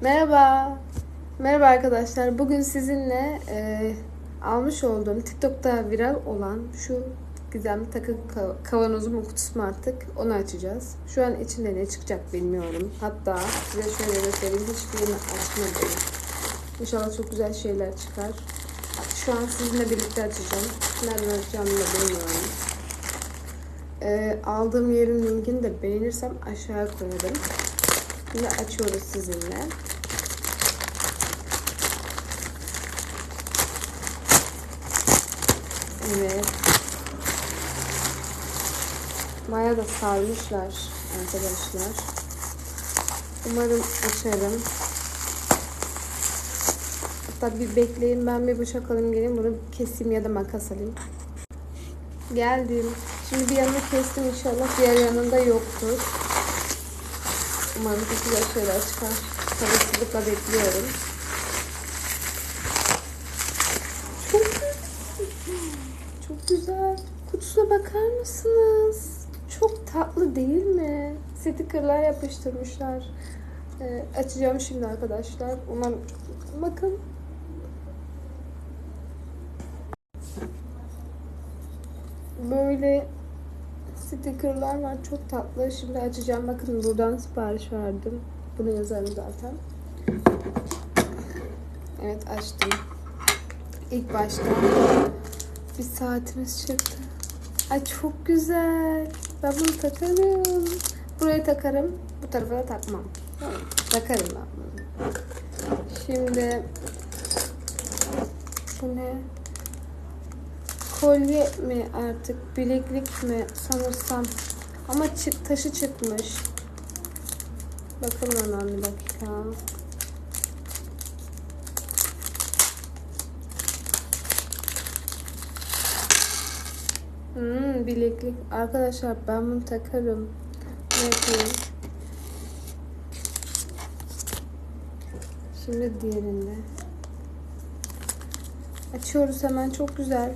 Merhaba. Merhaba arkadaşlar. Bugün sizinle e, almış olduğum TikTok'ta viral olan şu gizemli takı ka- kavanozumun kutusu mu artık onu açacağız. Şu an içinde ne çıkacak bilmiyorum. Hatta size şöyle göstereyim. Hiçbirini açmadım. İnşallah çok güzel şeyler çıkar. Şu an sizinle birlikte açacağım. Nereden açacağımı da bilmiyorum. E, aldığım yerin linkini de beğenirsem aşağıya koyarım. Şimdi açıyoruz sizinle. Evet. Bayağı da sarmışlar arkadaşlar. Umarım açarım. Hatta bir bekleyin ben bir bıçak alayım geleyim bunu keseyim ya da makas alayım. Geldim. Şimdi bir yanını kestim inşallah diğer yanında yoktur. Umarım güzel şeyler çıkar. Sabırsızlıkla bekliyorum. Çok güzel. Çok güzel. Kutusuna bakar mısınız? Çok tatlı değil mi? Stickerlar yapıştırmışlar. Ee, açacağım şimdi arkadaşlar. Umarım bakın. Böyle stickerlar var. Çok tatlı. Şimdi açacağım. Bakın buradan sipariş verdim. Bunu yazarım zaten. Evet açtım. İlk başta bir saatimiz çıktı. Ay çok güzel. Ben bunu takarım. Buraya takarım. Bu tarafa da takmam. Takarım ben bunu. Şimdi bu ne? Kolye mi artık? Bileklik mi? Sanırsam. Ama çı- taşı çıkmış. Bakın hemen bir dakika. Hmm, bileklik. Arkadaşlar ben bunu takarım. Ne? Şimdi diğerinde. Açıyoruz hemen. Çok güzel.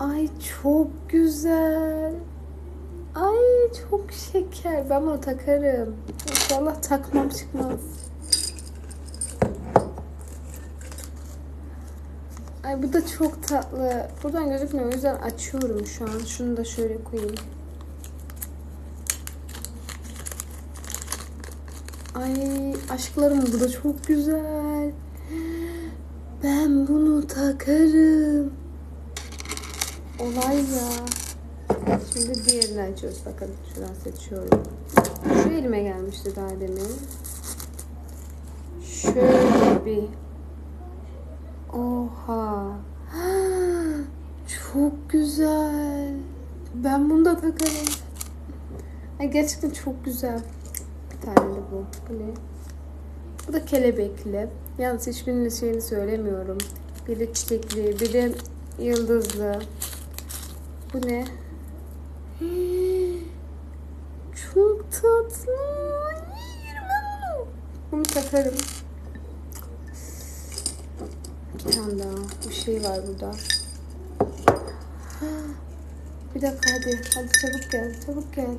Ay çok güzel. Ay çok şeker. Ben bunu takarım. İnşallah takmam çıkmaz. Ay bu da çok tatlı. Buradan gözükmüyor. O yüzden açıyorum şu an. Şunu da şöyle koyayım. Ay aşklarım bu da çok güzel. Ben bunu takarım. Olay ya. Şimdi diğerini açıyoruz. Bakın şuradan seçiyorum. Şu elime gelmişti daha demin. Şöyle bir. Oha. Çok güzel. Ben bunu da takarım. Ay gerçekten çok güzel. Bir tane de bu. Bu ne? Bu da kelebekli. Yalnız hiçbirinin şeyini söylemiyorum. Biri çiçekli, biri yıldızlı. Bu ne? Çok tatlı. Yerim ben bunu. Bunu takarım. Bir tane daha. Bir şey var burada. Bir dakika hadi. Hadi çabuk gel. Çabuk gel.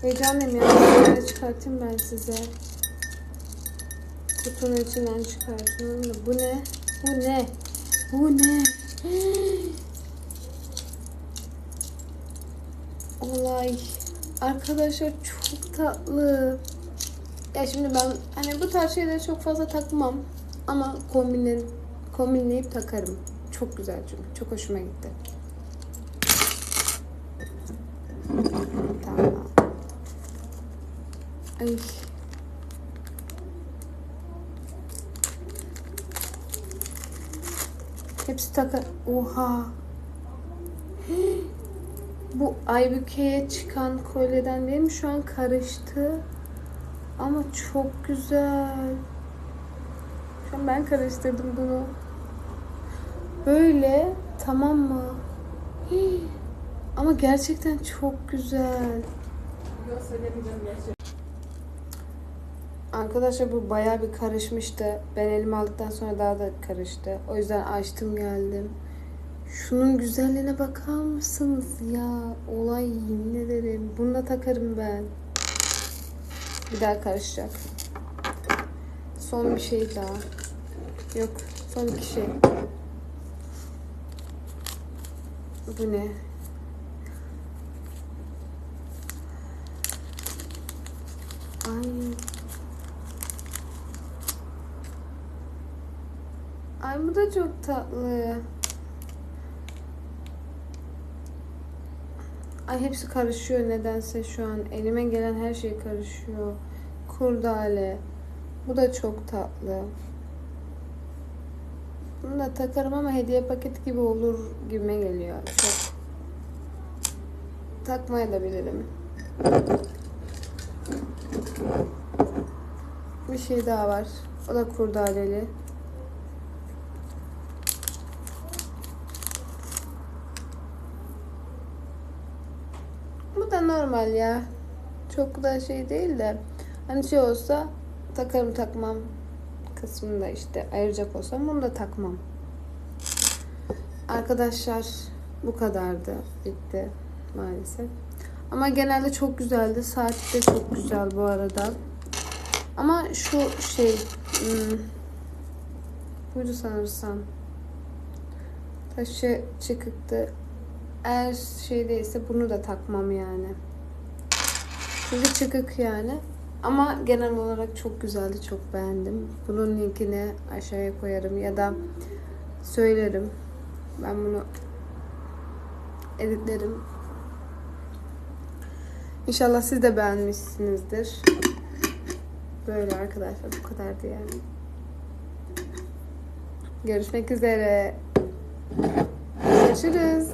Heyecanlıyım ya. Şöyle çıkartayım ben size. Kutunun içinden çıkartıyorum da. Bu ne? Bu ne? Bu ne? Olay. Arkadaşlar çok tatlı. Ya şimdi ben hani bu tarz şeyleri çok fazla takmam. Ama kombinle, kombinleyip takarım. Çok güzel çünkü. Çok hoşuma gitti. Tamam. Ay. Hepsi takar. Oha. Bu Aybüke'ye çıkan kolyeden değil mi? Şu an karıştı. Ama çok güzel. Şu an ben karıştırdım bunu. Böyle tamam mı? Ama gerçekten çok güzel. Arkadaşlar bu bayağı bir karışmıştı. Ben elime aldıktan sonra daha da karıştı. O yüzden açtım geldim. Şunun güzelliğine bakar mısınız ya? Olay yemin ederim. Bunu da takarım ben. Bir daha karışacak. Son bir şey daha. Yok. Son iki şey. Bu ne? Ay. Ay bu da çok tatlı. Ay hepsi karışıyor nedense şu an. Elime gelen her şey karışıyor. Kurdale. Bu da çok tatlı. Bunu da takarım ama hediye paket gibi olur gibime geliyor. Çok. Takmaya da bilirim. Bir şey daha var. O da kurdaleli. Normal ya. Çok da şey değil de. Hani şey olsa takarım takmam kısmında işte ayıracak olsam bunu da takmam. Arkadaşlar bu kadardı. Bitti maalesef. Ama genelde çok güzeldi. Saat de çok güzel bu arada. Ama şu şey hmm, buydu sanırsam. Taşı çıkıktı. Eğer şey değilse bunu da takmam yani. Çünkü çıkık yani. Ama genel olarak çok güzeldi. Çok beğendim. Bunun linkini aşağıya koyarım ya da söylerim. Ben bunu editlerim. İnşallah siz de beğenmişsinizdir. Böyle arkadaşlar bu kadardı yani. Görüşmek üzere. Görüşürüz.